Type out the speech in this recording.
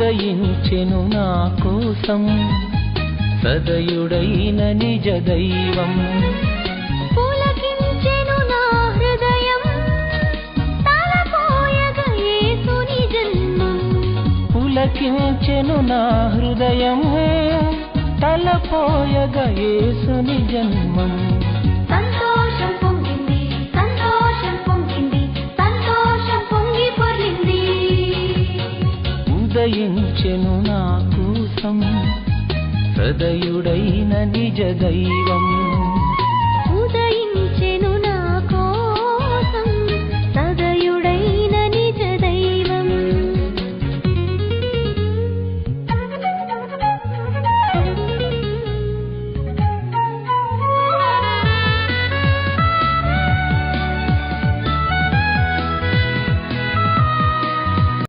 ఉదయించెను నా కోసం. సదయుడైన నిజ దైవం. పులకించెను నా హృదయం. తలపోయగ యేసుని జన్మం ఉదయించెను నా కోసం హృదయుడైన నిజ దైవం